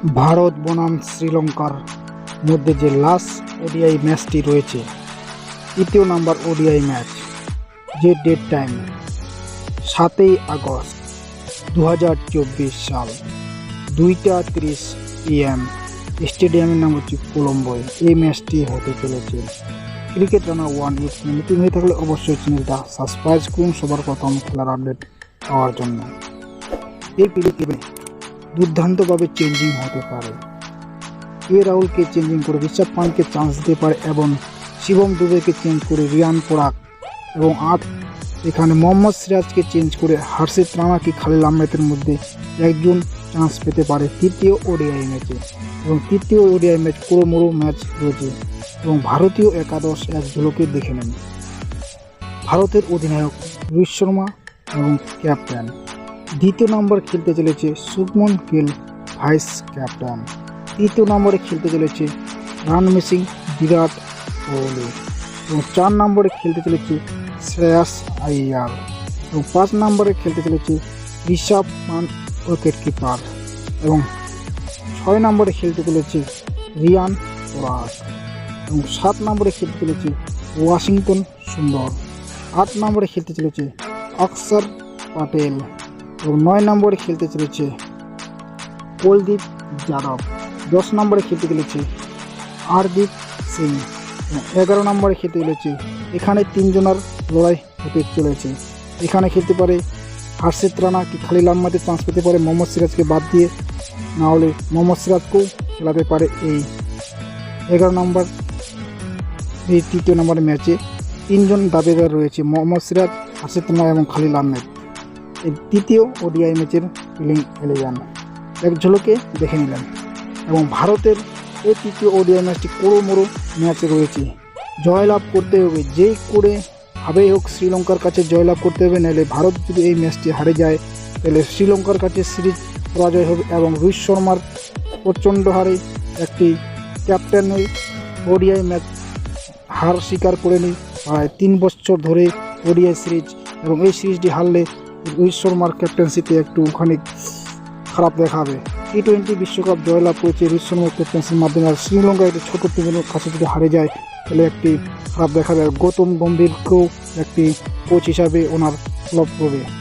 ভারত, বনাম, শ্রীলঙ্কার মধ্যে যে লাস্ট ওডিআই ম্যাচটি রয়েছে তৃতীয় নাম্বার ওডিআই ম্যাচ, যে ডেট টাইম সাতই আগস্ট দু হাজার চব্বিশ সাল, দুইটা তিরিশ পিএম স্টেডিয়ামের নাম হচ্ছে কোলম্বোয়। এই ম্যাচটি হতে চলেছে। ক্রিকেট রানার ওয়ান ইউজ নতুন হয়ে থাকলে অবশ্যই চ্যানেলটা সাবস্ক্রাইব করুন, সবার প্রথম খেলার আপডেট পাওয়ার জন্য। এই পিডিটিভে দুর্দান্তভাবে চেঞ্জিং হতে পারে। কে রাহুলকে চেঞ্জিং করে ঋষভ পান্তকে চান্স দিতে পারে এবং শিবম দুবেকে চেঞ্জ করে রিয়ান পরাগ এবং আট, এখানে মোহাম্মদ সিরাজকে চেঞ্জ করে হার্ষিত রানাকে খালিল আহমেদের মধ্যে একজন চান্স পেতে পারে তৃতীয় ওডিআই ম্যাচে এবং তৃতীয় ওডিআই ম্যাচ পুরো ম্যাচ রয়েছে এবং ভারতীয় একাদশ এক ঝলকে দেখে নেন। ভারতের অধিনায়ক রোহিত শর্মা এবং ক্যাপ্টেন দ্বিতীয় নম্বর খেলতে চলেছে শুভমন গিল, ভাইস ক্যাপ্টেন। তৃতীয় নম্বরে খেলতে চলেছে রান সিং, বিরাট কোহলি। এবং চার নম্বরে খেলতে চলেছে শ্রেয়াস আইয়ার। এবং পাঁচ নম্বরে খেলতে চলেছে ঋষভ পান্ত উইকেট কিপার এবং ছয় নম্বরে খেলতে চলেছে রিয়ান পরাগ। এবং সাত নম্বরে খেলতে চলেছে ওয়াশিংটন সুন্দর। আট নম্বরে খেলতে চলেছে অক্ষর পাটেল। এবং নয় নম্বরে খেলতে চলেছে কুলদীপ যাদব। দশ নম্বরে খেলতে চলেছে হারদীপ সিং। এগারো নম্বরে খেলতে চলেছে এখানে তিনজনের লড়াই হতে চলেছে। এখানে খেলতে পারে হার্ষিত রানা কি খালিল আহমেদের চান্স পেতে পারে মোহাম্মদ সিরাজকে বাদ দিয়ে। না হলে মোহাম্মদ সিরাজকেও খেলাতে পারে এই এগারো নম্বর, এই তৃতীয় নম্বরের ম্যাচে তিনজন দাবিদার রয়েছে, মোহাম্মদ সিরাজ হাসিদ রানা এবং খালিল আহমেদ। এই তৃতীয় ওডিআই ম্যাচের ফিলিং ইলেভেন এক ঝলকে দেখে নিলেন। এবং ভারতের এই তৃতীয় ওডিআই ম্যাচটি কোড়ো মোড়ো ম্যাচে রয়েছে। জয়লাভ করতে হবে। যেই করে ভাবেই হোক শ্রীলঙ্কার কাছে জয়লাভ করতে হবে, নাহলে ভারত যদি এই ম্যাচটি হারে যায়, তাহলে শ্রীলঙ্কার কাছে সিরিজ পরাজয় হবে এবং রোহিত শর্মার প্রচণ্ড হারে একটি ক্যাপ্টেনের ওডিআই ম্যাচ হার স্বীকার করে নিই। প্রায় তিন বছর ধরে ওডিআই সিরিজ এবং এই সিরিজটি হারলে শর্মার ক্যাপ্টেন্সিতে একটু খানিক খারাপ দেখাবে। টি টোয়েন্টি বিশ্বকাপ জয়লাভ করেছে রোহিত শর্মার ক্যাপ্টেন্সির মাধ্যমে। আর শ্রীলঙ্কা একটি ছোটো টিমের কাছে যদি হারে যায়, তাহলে একটি খারাপ দেখাবে। আর গৌতম গম্ভীরকেও একটি কোচ হিসাবে ওনার লভ করবে